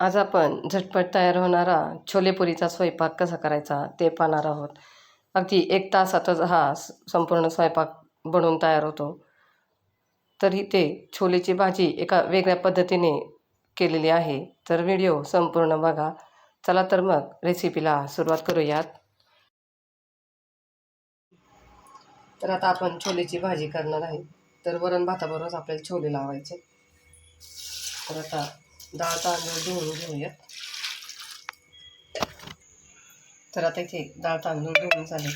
आज आपण झटपट तयार होणारा छोलेपुरीचा स्वयंपाक कसा करायचा ते पाहणार आहोत. अगदी एक तासातच हा स- संपूर्ण स्वयंपाक बनवून तयार होतो. तरी ते छोलेची भाजी एका वेगळ्या पद्धतीने केलेली आहे. तर व्हिडिओ संपूर्ण बघा. चला तर मग रेसिपीला सुरुवात करूयात. तर आता आपण छोलेची भाजी करणार आहे. तर वरण भाताबरोबरच आपल्याला छोले लावायचे. तर आता डाळ तांदूळ धुवून घेऊयात. तर आता इथे डाळ तांदूळ धुवून झाले.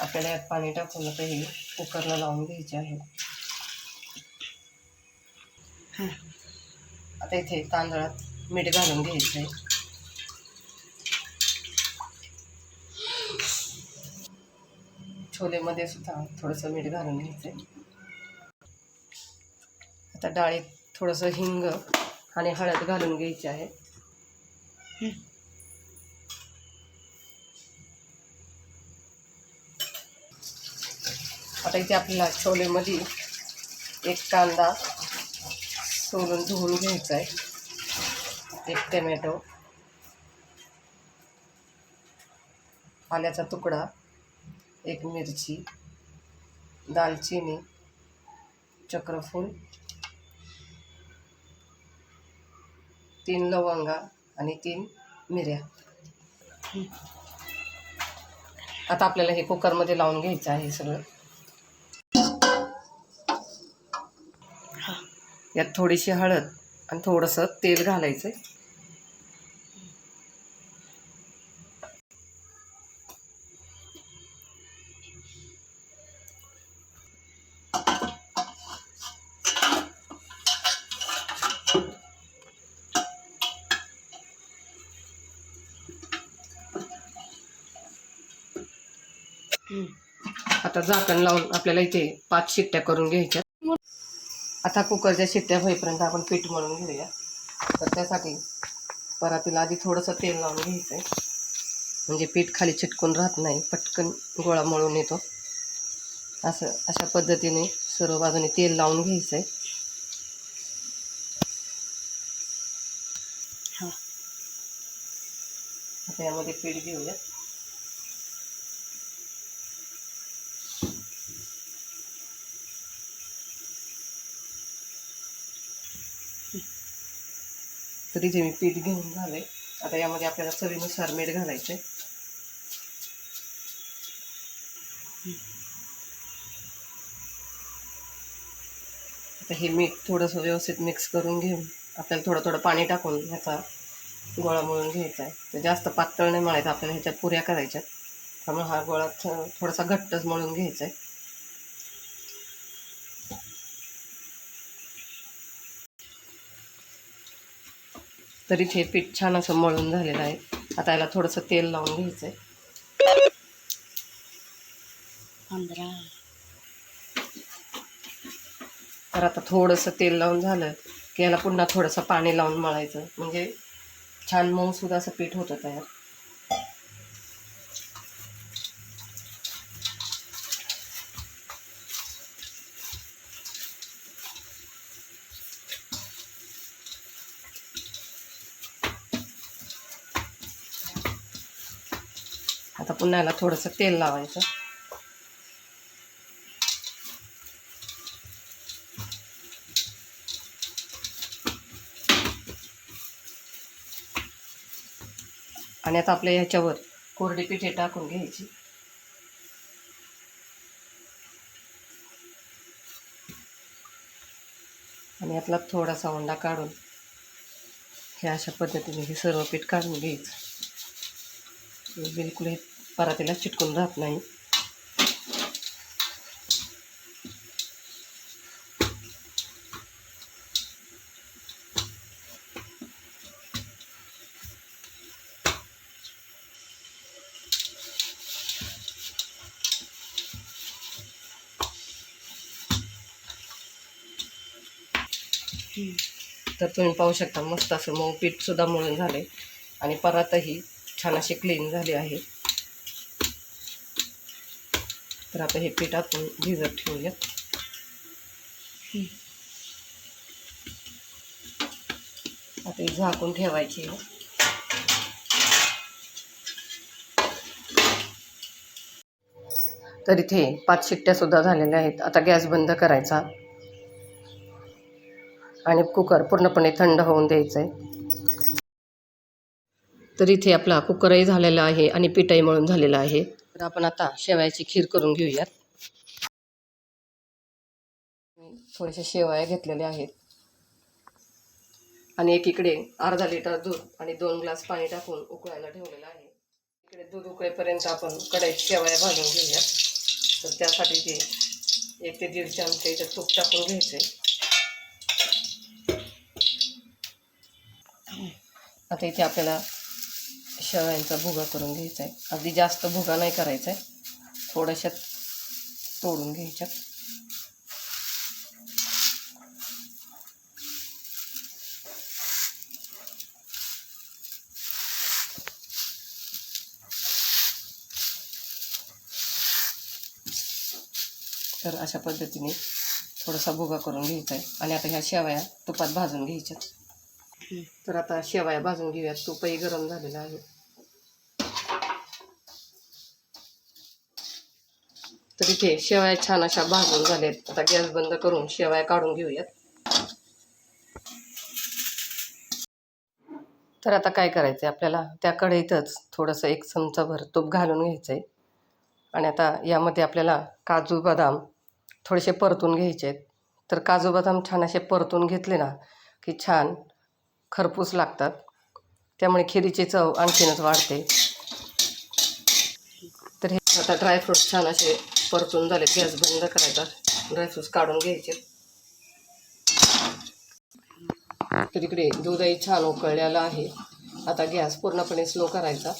आपल्याला यात पाणी टाकून आता हे कुकरला लावून घ्यायचे आहे. आता इथे तांदळात मीठ घालून घ्यायचं आहे छोलेमध्ये सुद्धा थोडंसं मीठ घालून घ्यायचं आहे आता डाळीत थोडंसं हिंग आणि हळद घालून घ्यायची आहे. आता इथे आपल्याला छोलेमध्ये एक कांदा सोलून धुवून घ्यायचा आहे. एक टमॅटो आल्याचा तुकडा एक मिरची दालचिनी चक्रफूल तीन लवंगा आणि तीन मिऱ्या. आता आपल्याला हे कुकरमध्ये लावून घ्यायचं आहे सगळं. यात थोडीशी हळद आणि थोडंसं तेल घालायचं आता झाकण लावून आपल्याला इथे पाच शिट्ट्या करून घ्यायच्या आता कुकरच्या शिट्ट्या होईपर्यंत आपण पीठ मळून घेऊया. तर त्यासाठी परातीला आधी थोडंसं तेल लावून घ्यायचं आहे म्हणजे पीठ खाली चिटकून राहत नाही पटकन गोळा मळून येतो. असं अशा पद्धतीने सर्व बाजूने तेल लावून घ्यायचं आहे आता यामध्ये पीठ घेऊया. तर इथे मी पीठ घेऊन झाले आता यामध्ये आपल्याला चवीनुसार मीठ घालायचे आता हे मीठ थोडंसं व्यवस्थित मिक्स करून घेऊन आपल्याला थोडं थोडं पाणी टाकून ह्याचा गोळा मळून घ्यायचा आहे. तर जास्त पातळ नाही मळायचं आपल्याला ह्याच्यात पुऱ्या करायच्यात. त्यामुळे हा गोळा थोडासा घट्टच मळून घ्यायचा आहे तरी हे पीठ छान असं मळून झालेलं आहे. आता याला थोडंसं तेल लावून घ्यायचं आहे तर आता थोडंसं तेल लावून झालं की याला पुन्हा थोडंसं पाणी लावून मळायचं. म्हणजे छान मऊसूद असं पीठ होतं तयार. आता पुन्हा याला थोडंसं तेल लावायचं. आणि आता आपल्या ह्याच्यावर कोरडी पिठे टाकून घ्यायची. आणि यातला थोडासा ओंडा काढून हे अशा पद्धतीने हे सर्व पीठ काढून घ्यायचं. बिलकुल हे परातीला चिटकून राहत नाही. तर तुम्ही पाहू शकता मस्त असं मऊ पीठसुद्धा मळून झाले आणि परातही छान अशी क्लीन झाली आहे. तर आता हे पीठ आपण भिजत ठेवूयात. आता ही झाकून ठेवायची तर इथे पाच शिट्ट्यासुद्धा झालेल्या आहेत. आता गॅस बंद करायचा. आणि कुकर पूर्णपणे थंड होऊन द्यायचं आहे तर इथे आपला कुकरही झालेला आहे आणि पिठही मळून झालेला आहे. तर आपण आता शेवयाची खीर करून घेऊयात. थोड्याशा शेवया घेतलेल्या आहेत. आणि एकीकडे अर्धा लिटर दूध आणि दोन ग्लास पाणी टाकून उकळायला ठेवलेलं आहे. इकडे दूध उकळेपर्यंत आपण कढईत शेवया भाजून घेऊयात. तर त्यासाठी ते एक ते दीड चमचे इथं तूप टाकून घ्यायचे. आता इथे आपल्याला शेवयांचा भुगा करून घ्यायचा आहे. अगदी जास्त भुगा नाही करायचा आहे. थोड्याशात तोडून घ्यायच्या. तर अशा पद्धतीने थोडासा भुगा करून घ्यायचा आहे. आणि आता ह्या शेवया तुपात भाजून घ्यायच्या तर आता शेवया भाजून घेऊयात. तुपही गरम झालेलं आहे. इथे शेवया छान अशा भाजून झाल्यात. आता गॅस बंद करून शेवया काढून घेऊयात. तर आता काय करायचं आहे आपल्याला? त्या कढईतच थोडंसं एक चमचाभर तूप घालून घ्यायचं आहे आणि आता यामध्ये आपल्याला काजू बदाम थोडेसे परतून घ्यायचे आहेत तर काजू बदाम छान असे परतून घेतले ना की छान खरपूस लागतात. त्यामुळे खिरीची चव आणखीनच वाढते. तर हे आता ड्रायफ्रूट छान असे परतून झाले गॅस बंद करायचा. ड्रायफ्रूट्स काढून घ्यायचे. तर इकडे दूधही छान उकळलेलं आहे. आता गॅस पूर्णपणे स्लो करायचा.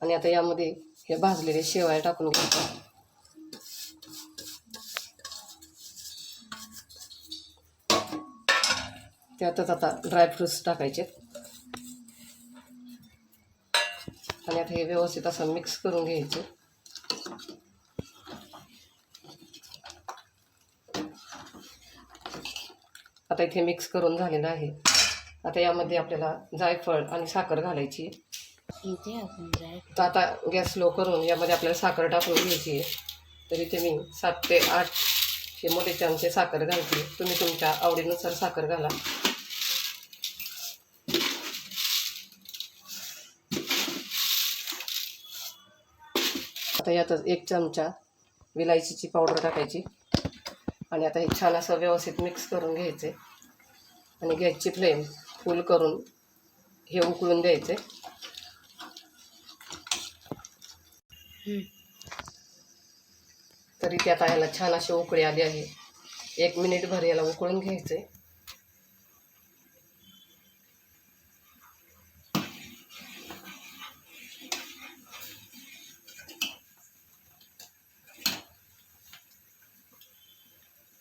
आणि आता यामध्ये हे भाजलेले शेवाळे टाकून घ्यायचा. त्यातच आता ड्रायफ्रूट्स टाकायचे. आणि आता हे व्यवस्थित असं मिक्स करून घ्यायचं. आता इथे मिक्स करून झालेलं आहे. आता यामध्ये आपल्याला जायफळ आणि साखर घालायची. तर आता गॅस स्लो करून यामध्ये आपल्याला साखर टाकून घ्यायची आहे. तर इथे मी सात ते आठ हे मोठे चमचे साखर घालते. तुम्ही तुमच्या आवडीनुसार साखर घाला. आता यातच एक चमचा विलायचीची पावडर टाकायची. आणि आता हे छान असं व्यवस्थित मिक्स करून घ्यायचे. आणि गॅसची फ्लेम फुल करून हे उकळून द्यायचे. तरी ते आता याला छान अशी उकळी आली आहे. एक मिनिट भर याला उकळून घ्यायचे.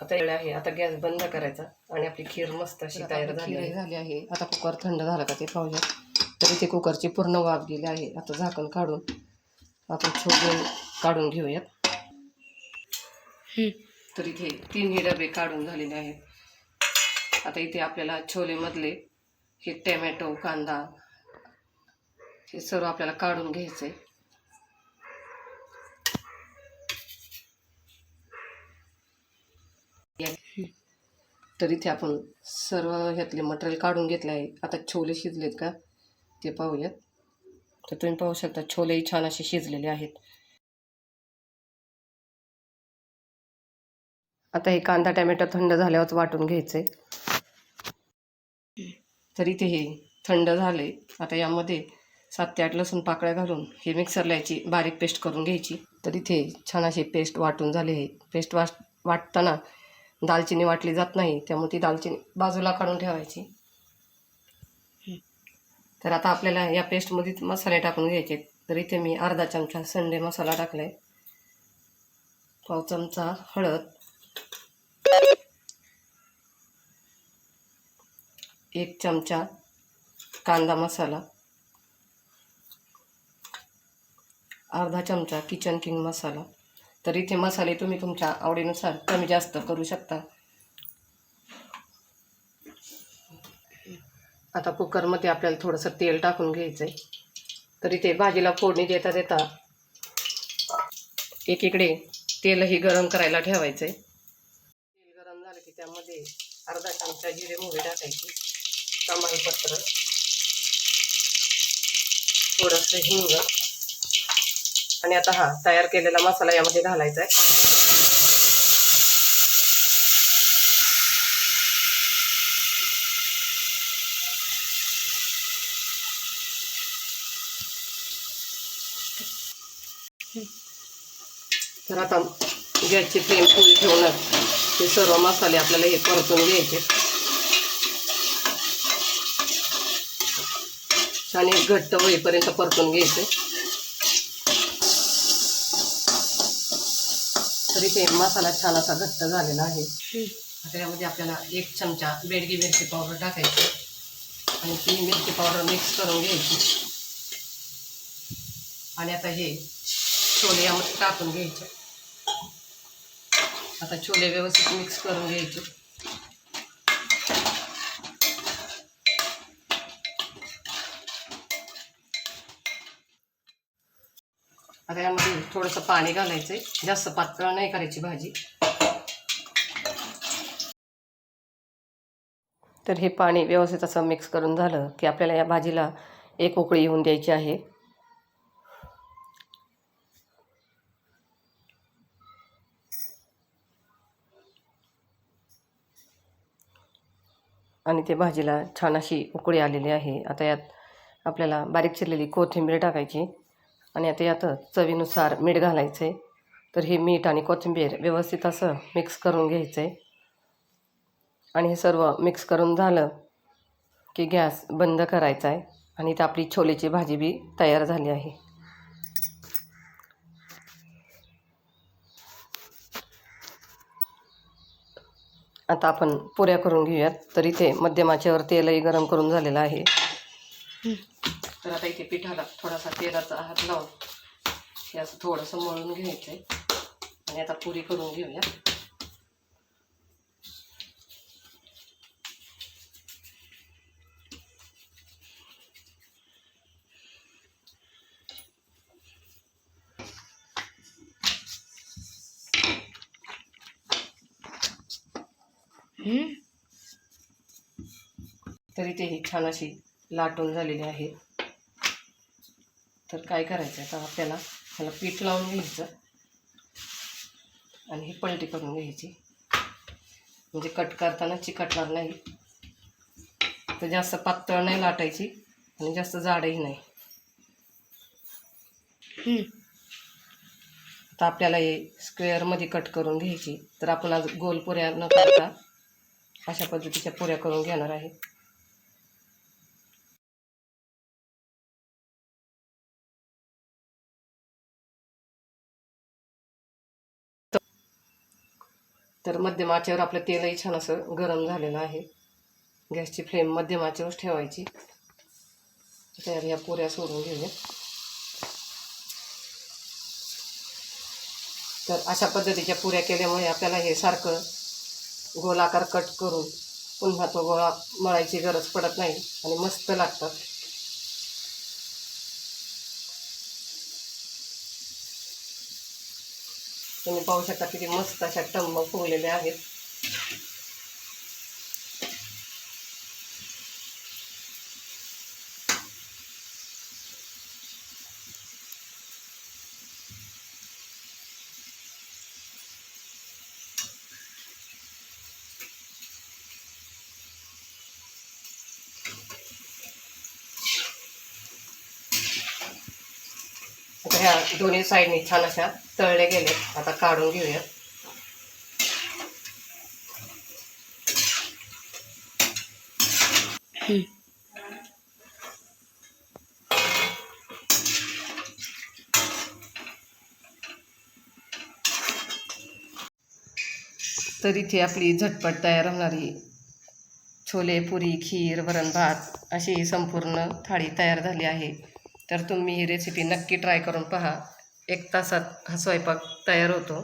आता वेळ आहे. आता गॅस बंद करायचा आणि आपली खीर मस्त अशी तयार झाली आहे. झाली आहे. आता कुकर थंड झाला का ते पाहूया. तर इथे कुकरची पूर्ण वाफ गेली आहे. आता झाकण काढून आपण छोटे काढून घेऊयात. तर इथे तिन्ही डबे काढून झालेले आहेत. आता इथे आपल्याला छोलेमधले हे टॅमॅटो कांदा हे सर्व आपल्याला काढून घ्यायचं. तर इथे आपण सर्व ह्यातले मटेरियल काढून घेतले आहे. आता छोले शिजलेत का? ते पाहूयात. तर तुम्ही पाहू शकता छोलेही छान असे शिजलेले आहेत. आता हे कांदा टॅमॅटो थंड झाल्यावरच वाटून घ्यायचे. तर इथे हे थंड झाले. आता यामध्ये सात ते आठ लसूण पाकळ्या घालून हे मिक्सरला याची बारीक पेस्ट करून घ्यायची. तर इथे छान अशी पेस्ट वाटून झाली आहे पेस्ट वाट वाटताना दालचिनी वाटली जात नाही त्यामुळे ती दालचिनी बाजूला काढून ठेवायची. तर आता आपल्याला या पेस्टमध्ये मसाले टाकून घ्यायचे. तर इथे मी अर्धा चमचा संडे मसाला टाकला आहे पाव चमचा हळद. एक चमचा कांदा मसाला. अर्धा चमचा किचन किंग मसाला. तर इथे मसाले तुम्ही तुमच्या आवडीनुसार कमी जास्त करू शकता. आता कुकरमध्ये आपल्याला थोडंसं तेल टाकून घ्यायचं आहे तर इथे भाजीला फोडणी देता देता एकीकडे तेलही गरम करायला ठेवायचं आहे तेल गरम झालं की त्यामध्ये अर्धा चमचा जिरे मोहरी टाकायची तमालपत्र थोडंसं हिंग आणि आता हा तयार केलेला मसाला यामध्ये घालायचा आहे तर आता गॅसची फ्लेम फुल ठेवूनच हे सर्व मसाले आपल्याला हे परतून घ्यायचे. छान एक घट्ट होईपर्यंत परतून घ्यायचे. तरी ते मसाला छान असा घट्ट झालेला आहे. आता यामध्ये आपल्याला एक चमचा बेडगी मिरची पावडर टाकायची आणि ती मिरची पावडर मिक्स करून घ्यायची. आणि आता हे छोले यामध्ये टाकून घ्यायचे. आता छोले व्यवस्थित मिक्स करून घ्यायचे. आता यामध्ये थोडंसं पाणी घालायचंय. जास्त पातळ नाही करायची भाजी. तर हे पाणी व्यवस्थित असं मिक्स करून झालं की आपल्याला या भाजीला एक उकळी येऊन द्यायची आहे. आणि ते भाजीला छान अशी उकळी आलेली आहे. आता यात आपल्याला बारीक चिरलेली कोथिंबीर टाकायची. आणि आता यात चवीनुसार मीठ घालायचं आहे तर हे मीठ आणि कोथिंबीर व्यवस्थित असं मिक्स करून घ्यायचं आहे आणि हे सर्व मिक्स करून झालं की गॅस बंद करायचा आहे आणि इथं आपली छोलेची भाजी बी तयार झाली आहे. आता आपण पुऱ्या करून घेऊयात. तर इथे मध्यमाच्यावर तेलही गरम करून झालेलं आहे. तर आता इथे पिठाला थोडासा तेलाचा हात लावून हे असं थोडंसं मळून घ्यायचं आहे आणि आता पुरी करून घेऊया. तरी ते ही छान अशी लाटून झालेली आहे. तर काय करायचं आता आपल्याला? ह्याला पीठ लावून घ्यायचं. आणि ही पलटी करून घ्यायची. म्हणजे कट करताना चिकटणार नाही. तर जास्त पातळ नाही लाटायची आणि जास्त जाडही नाही. आता आपल्याला हे स्क्वेअरमध्ये कट करून घ्यायची. तर आपण आज गोल पुऱ्या न करता अशा पद्धतीच्या पुऱ्या करून घेणार आहे. तर मध्यम आचेवर आपलं तेलही छान असं गरम झालेलं आहे. गॅसची फ्लेम मध्यम आचेवरच ठेवायची. तयारी ह्या पुऱ्या सोडून घेऊया तर अशा पद्धतीच्या पुऱ्या केल्यामुळे आपल्याला हे सारखं गोलाकार कट करून पुन्हा तो गोळा मळायची गरज पडत नाही आणि मस्त लागतात. तुम्ही पाहू शकता किती मस्त अशा टंब फुगलेल्या आहेत. ह्या दोन्ही साईडने छान अशा तळले गेले. आता काढून घेऊया. तर इथे आपली झटपट तयार होणारी छोले पुरी खीर वरण भात अशी संपूर्ण थाळी तयार झाली आहे. तर तुम्ही ही रेसिपी नक्की ट्राय करून पहा. एक तासात हा स्वयंपाक तयार होतो.